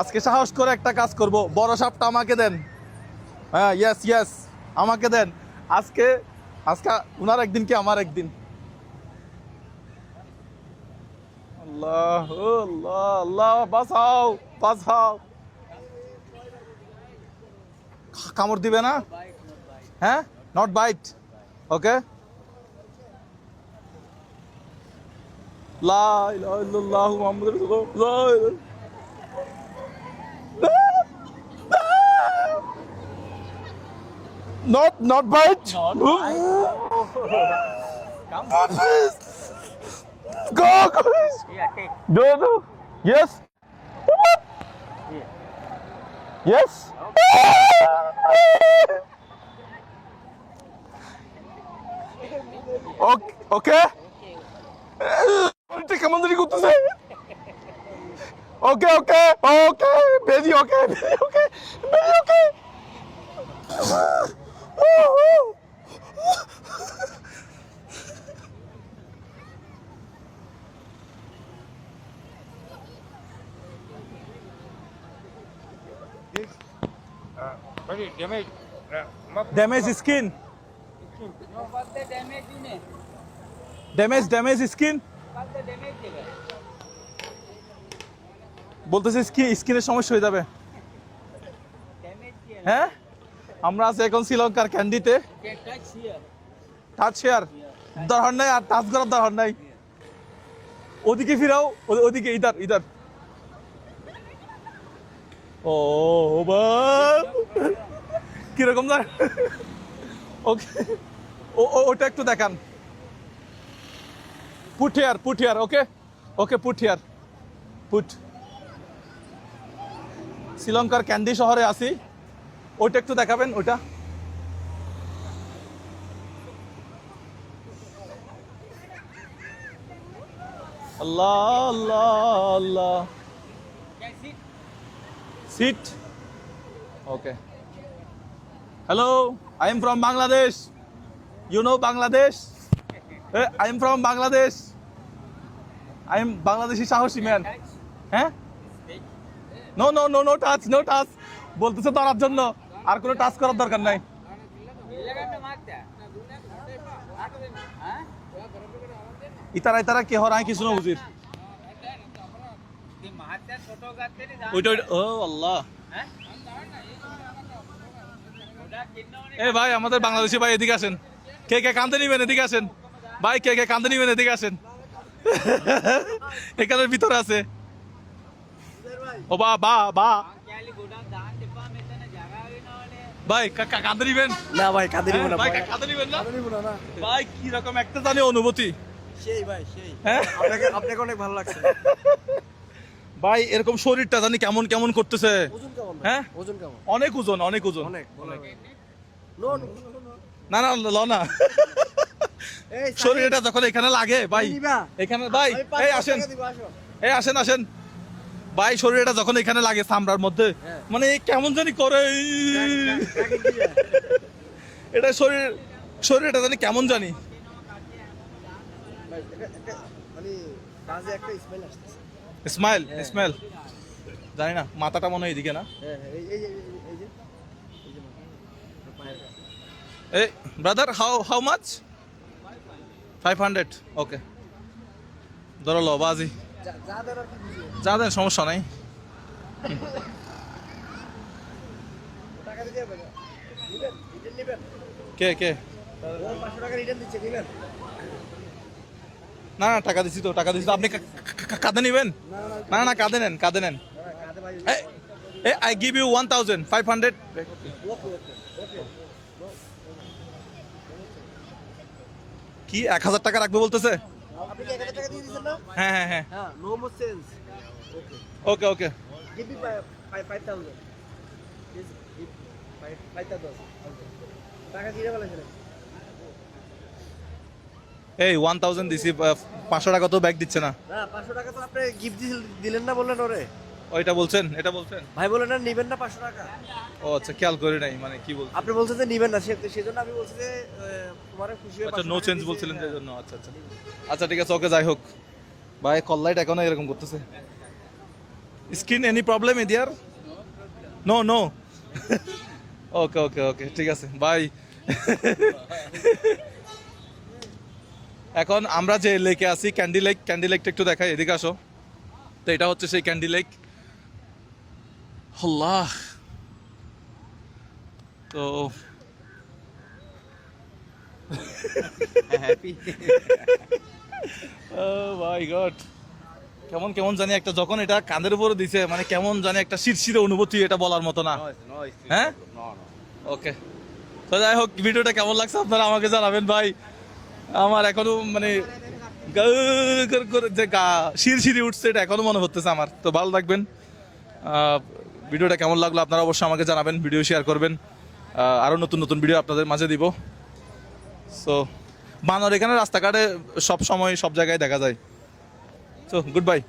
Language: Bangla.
আজকে সাহস করে একটা কাজ করব। বড় সাপটা আমাকে দেন। হ্যাঁ ইয়েস ইয়েস আমাকে দেন। আজকে আজকে উনার একদিন কি আমার একদিন? কামড় দিবে না? হ্যাঁ? নট বাইট ওকে লা ইলাহা ইল্লাল্লাহু মুহাম্মাদুর রাসূলুল্লাহ Not not bite. Not Come. Go go. Yeah, take. Do do. Yes. Yeah. Yes. Okay. Okay. এটা কেমন জানি করতেছে ওকে ওকে ওকে বেজি ওকে বেজি ওকে বেজি okay Very damage. Uh, map- damage skin No, but the damage in. Damage damage skin damage বলতেছে স্কিন স্কিনের সমস্যা হয়ে যাবে হ্যাঁ আমরা আছি এখন শ্রীলঙ্কার ক্যান্ডিতে. টাচ শেয়ার দরকার নাই আর টাচ করার দরকার নাই ওদিকে ফিরাও ওদিকে ইধার ইধার ও কীরকম না ওকে। ও ওটা একটু দেখান। Put here okay okay put here put শ্রীলঙ্কার ক্যান্ডি শহরে আছি ওটা একটু দেখাবেন ওটা আল্লাহ আল্লাহ আল্লাহ. Sit okay hello I am from Bangladesh you know Bangladesh I am from Bangladesh I am Bangladeshi সাহসী ম্যান হ্যাঁ no no no no touch no touch বলতেছে ধরার জন্য। আর কোনো টাচ করার দরকার নাই। ইতারা ইতারা, কে হরায় কিছু না বুঝির। ওইটা ও আল্লাহ। এ ভাই আমাদের বাংলাদেশি ভাই এদিকে আছেন কে কে কান্দে নিবেন এদিকে আছেন ভাই কে কে কান্দে নিবেন এদিকে আছেন এখানের ভিতরে আছে। ও বা বা বা। ভাই কাঁদে নিবেন? না ভাই কাঁদে নিবেন না ভাই কাঁদে নিবেন না? ভাই কি রকম একটা জানি অনুভূতি। সেই ভাই সেই। হ্যাঁ? আপনাকে আপনাকে অনেক ভালো লাগছে। ভাই এরকম শরীরটা জানি কেমন কেমন করতেছে? হ্যাঁ? ওজন কেমন? অনেক ওজন অনেক ওজন। অনেক নো নো ল না। শরীরটা যখন এখানে লাগে ভাই এখানে ভাই এই আসেন। এই আসেন আসেন। ভাই শরীরটা যখন এখানে লাগে চামড়ার মধ্যে হ্যাঁ। মানে কেমন জানি করে। এটা শরীর শরীরটা জানি কেমন জানি। মানে বাজে একটা স্মেল আসতেছে। স্মাইল হ্যাঁ। স্মেল জানি না মাথাটা মনে হয় এদিকে না? এই brother how how much five hundred okay ধরো লো, বাজি। যা- দেন, সমস্যা নাই? কে কে ও 500 টাকা রিটার্ন দিচ্ছে, নিবেন? না না টাকা দিছি তো টাকা দিছি তো। আপনি কা- কা- কা- কাঁদে নেবেন? না, না, কাঁদে নেন নেন কাঁধে ভাই। এই I give you one thousand five hundred okay, okay, okay. কি এক হাজার টাকা রাখবে বলতেছে? আপনি কি 1000 টাকা দিয়ে দিয়েছেন হ্যাঁ হ্যাঁ হ্যাঁ। হ্যাঁ. Okay okay Give me five, এই ওয়ান থাউজেন্ড দিছি পাঁচশো টাকা তো ব্যাগ দিচ্ছে না। না পাঁচশো টাকা তো আপনি গিফট দিলেন না বললেন ওরে। ওইটা বলছেন? এটা বলছেন? ভাই বলেন না নিবেন না পাঁচশো টাকা। ও আচ্ছা খেয়াল করি নাই মানে কি বলছেন? আপনি বলছেন যে নিবেন না সে সেজন্য আমি বলছি যে তোমার খুশি আচ্ছা নো চেঞ্জ বলছিলেন যে হ্যাঁ। জন্য আচ্ছা আচ্ছা। আচ্ছা ঠিক আছে ওকে যাই হোক। ভাই কল্লাইট এখনও এরকম করতেছে। Screen any problem ইদিয়ার no no okay okay okay ঠিক আছে বাই এখন আমরা যে লেকে আছি ক্যান্ডি লেক ক্যান্ডি লেকটা একটু দেখাই এদিকে আসো। তো এটা হচ্ছে সেই ক্যান্ডি লেক আল্লাহ। তো মাই গড কেমন কেমন জানি একটা যখন এটা কাঁধের উপরে দিছে মানে কেমন জানি একটা শিরশিরে অনুভূতি এটা বলার মতো না। হ্যাঁ? ওকে তো যাই হোক ভিডিওটা কেমন লাগছে আপনারা আমাকে জানাবেন ভাই। আমার এখনও মানে করে যে গা শিরশিরি উঠছে, এটা এখনও মনে হচ্ছে আমার। তো ভালো থাকবেন। ভিডিওটা কেমন লাগল আপনারা অবশ্যই আমাকে জানাবেন, ভিডিও শেয়ার করবেন। আরও নতুন নতুন ভিডিও আপনাদের মাঝে দিব। সো বানর এখানে রাস্তাঘাটে সব সময় সব জায়গায় দেখা যায়। So good bye